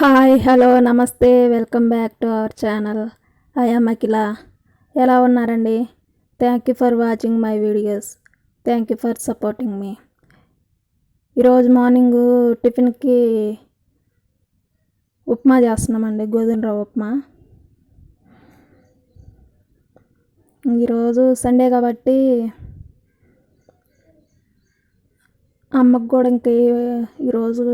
Hi hello నమస్తే welcome back to our channel. I'm Akhila. ఎలా ఉన్నారండి? Thank you for watching my videos thank you for supporting మీ ఈరోజు morning టిఫిన్కి ఉప్మా చేస్తున్నామండి గోధుమ రవ్వ ఉప్మా. ఈరోజు సండే కాబట్టి అమ్మకు కూడా ఇంక ఈరోజు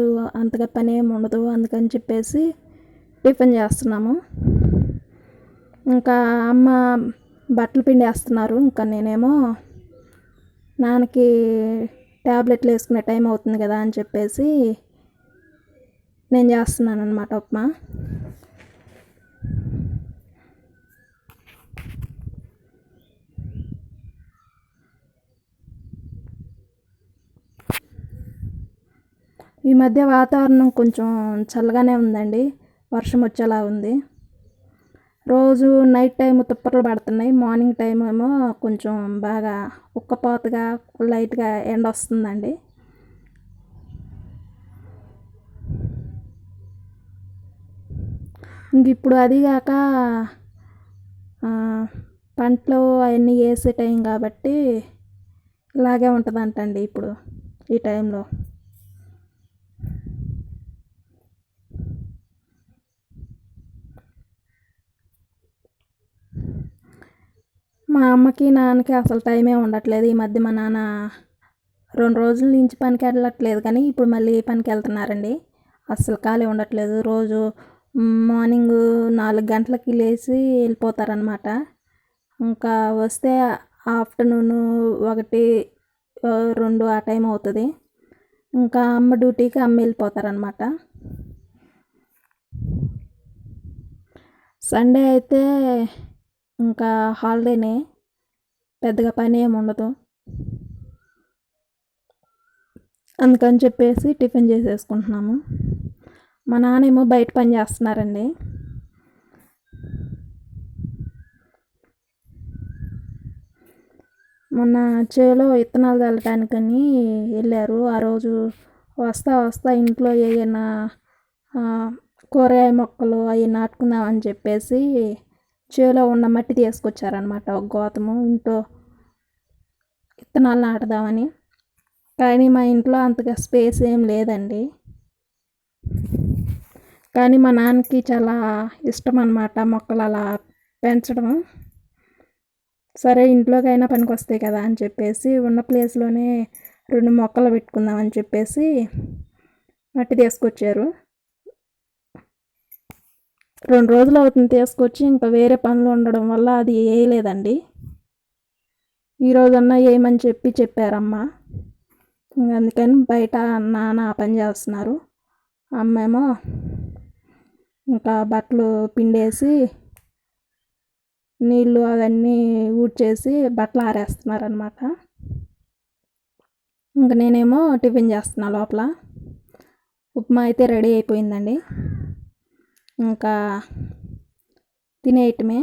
అంతగా పని ఏమి ఉండదు అందుకని చెప్పేసి టిఫిన్ చేస్తున్నాము. ఇంకా అమ్మ బట్టలు పిండేస్తున్నారు ఇంకా నేనేమో నాన్నకి ట్యాబ్లెట్లు వేసుకునే టైం అవుతుంది కదా అని చెప్పేసి నేను చేస్తున్నాను అనమాట ఉప్మా. ఈ మధ్య వాతావరణం కొంచెం చల్లగానే ఉందండి. వర్షం వచ్చేలా ఉంది. రోజు నైట్ టైం తుప్పర్లు పడుతున్నాయి. మార్నింగ్ టైం ఏమో కొంచెం బాగా ఉక్కపోతగా లైట్గా ఎండ వస్తుందండి. ఇంక ఇప్పుడు అది కాక పంటలు అవన్నీ వేసే టైం కాబట్టి ఇలాగే ఉంటుందంటండి ఇప్పుడు ఈ టైంలో. మా అమ్మకి నాన్నకి అసలు టైమే ఉండట్లేదు. ఈ మధ్య మా నాన్న రెండు రోజుల నుంచి పనికి వెళ్ళట్లేదు కానీ ఇప్పుడు మళ్ళీ పనికి వెళ్తున్నారండి. అసలు ఖాళీ ఉండట్లేదు. రోజు మార్నింగ్ నాలుగు గంటలకి లేచి వెళ్ళిపోతారనమాట ఇంకా వస్తే ఆఫ్టర్నూన్ ఒకటి రెండు ఆ టైం అవుతుంది. ఇంకా అమ్మ డ్యూటీకి అమ్మ వెళ్ళిపోతారనమాట సండే అయితే ఇంకా హాలిడేనే పెద్దగా పని ఏమి ఉండదు. అందుకని చెప్పేసి టిఫిన్ చేసేసుకుంటున్నాము. మా నాన్నేమో బయట పని చేస్తున్నారండి. మొన్న చేలో విత్తనాలు చల్లటానికని వెళ్ళారు. ఆ రోజు వస్తా వస్తా ఇంట్లో ఏమైనా కూరగాయ మొక్కలు అవి నాటుకుందామని చెప్పేసి చేలో ఉన్న మట్టి తీసుకొచ్చారనమాట ఒక గోతము ఇంట్లో విత్తనాలు నాటుదామని. కానీ మా ఇంట్లో అంతగా స్పేస్ ఏం లేదండి. కానీ మా నాన్నకి చాలా ఇష్టం అనమాట మొక్కలు అలా పెంచడం సరే ఇంట్లోకైనా పనికి వస్తాయి కదా అని చెప్పేసి ఉన్న ప్లేస్లోనే రెండు మొక్కలు పెట్టుకుందామని చెప్పేసి మట్టి తీసుకొచ్చారు. రెండు రోజులు అవుతుంది తీసుకొచ్చి ఇంకా వేరే పనులు ఉండడం వల్ల అది వేయలేదండి. ఈరోజన్నా వేయమని చెప్పి చెప్పారమ్మ. అందుకని బయట నాన్న పని చేస్తున్నారు. అమ్మేమో ఇంకా బట్టలు పిండేసి నీళ్ళు అవన్నీ ఊడ్చేసి బట్టలు ఆరేస్తున్నారనమాట ఇంకా నేనేమో టిఫిన్ చేస్తున్నా లోపల. ఉప్మా అయితే రెడీ అయిపోయిందండి. ఇంకా తినేయటమే.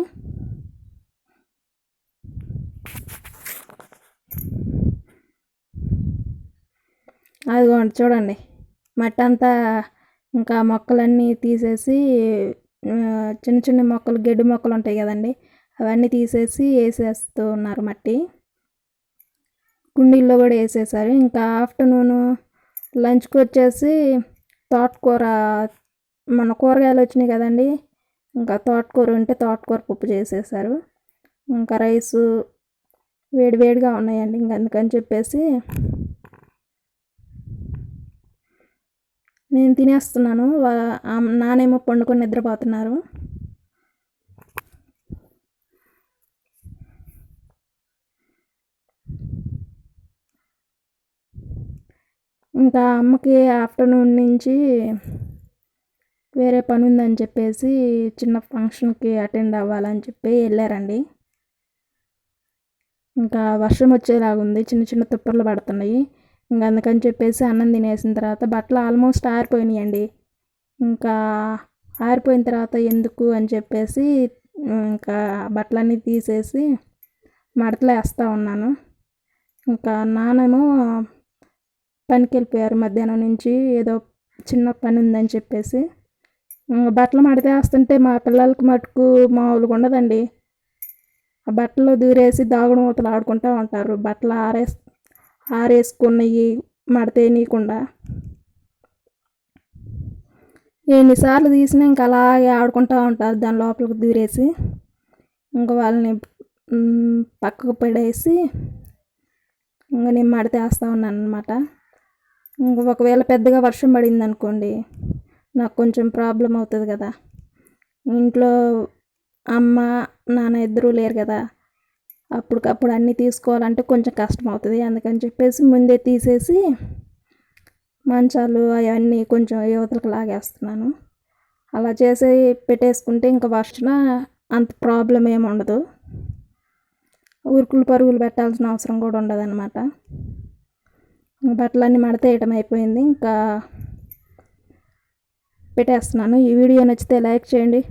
అదిగోండి చూడండి. మట్టి అంతా ఇంకా మొక్కలన్నీ తీసేసి చిన్న చిన్న మొక్కలు గడ్డి మొక్కలు ఉంటాయి కదండి. అవన్నీ తీసేసి వేసేస్తూ ఉన్నారు మట్టి. కుండీల్లో కూడా వేసేసారు. ఇంకా ఆఫ్టర్నూను లంచ్కి వచ్చేసి తోటకూర మన కూరగాయలు వచ్చినాయి కదండి. ఇంకా తోటకూర ఉంటే తోటకూర పప్పు చేసేసారు. ఇంకా రైసు వేడి వేడిగా ఉన్నాయండి ఇంక అందుకని చెప్పేసి నేను తినేస్తున్నాను. నానేమో పండుకొని నిద్రపోతున్నారు. ఇంకా అమ్మకి ఆఫ్టర్నూన్ నుంచి వేరే పని ఉందని చెప్పేసి చిన్న ఫంక్షన్కి అటెండ్ అవ్వాలని చెప్పి వెళ్ళారండి ఇంకా వర్షం వచ్చేలాగుంది చిన్న చిన్న తుప్పర్లు పడుతున్నాయి. ఇంకా అందుకని చెప్పేసి అన్నం తినేసిన తర్వాత బట్టలు ఆల్మోస్ట్ ఆరిపోయినాయండి. ఇంకా ఆరిపోయిన తర్వాత ఎందుకు అని చెప్పేసి ఇంకా బట్టలన్నీ తీసేసి మడతలు వేస్తూ ఉన్నాను. ఇంకా నానేమో పనికి వెళ్ళిపోయారు మధ్యాహ్నం నుంచి ఏదో చిన్న పని ఉందని చెప్పేసి. బట్టలు మడతేస్తుంటే మా పిల్లలకి మటుకు మామూలుగా ఉండదండి. ఆ బట్టలు దూరేసి దాగుడు మూతలు ఆడుకుంటూ ఉంటారు. బట్టలు ఆరే ఆరేసుకున్నవి మడతేయనీయకుండా ఎన్నిసార్లు తీసినా ఇంకా అలాగే ఆడుకుంటూ ఉంటారు. దాని లోపలికి దూరేసి ఇంకా వాళ్ళని పక్కకు పడేసి ఇంకా నేను మడతేస్తూ ఉన్నాను అనమాట ఇంక ఒకవేళ పెద్దగా వర్షం పడింది అనుకోండి నాకు కొంచెం ప్రాబ్లం అవుతుంది కదా. ఇంట్లో అమ్మ నాన్న ఇద్దరూ లేరు కదా. అప్పటికప్పుడు అన్నీ తీసుకోవాలంటే కొంచెం కష్టం అవుతుంది అందుకని చెప్పేసి ముందే తీసేసి మంచాలు అవన్నీ కొంచెం యువతలకు లాగేస్తున్నాను. అలా చేసి పెట్టేసుకుంటే ఇంకా వర్షన అంత ప్రాబ్లం ఏమి ఉండదు. ఉరుకులు పరుగులు పెట్టాల్సిన అవసరం కూడా ఉండదు అనమాట బట్టలన్నీ మడతేయటం అయిపోయింది. ఇంకా పెట్టేస్తున్నాను. ఈ వీడియో నచ్చితే లైక్ చేయండి.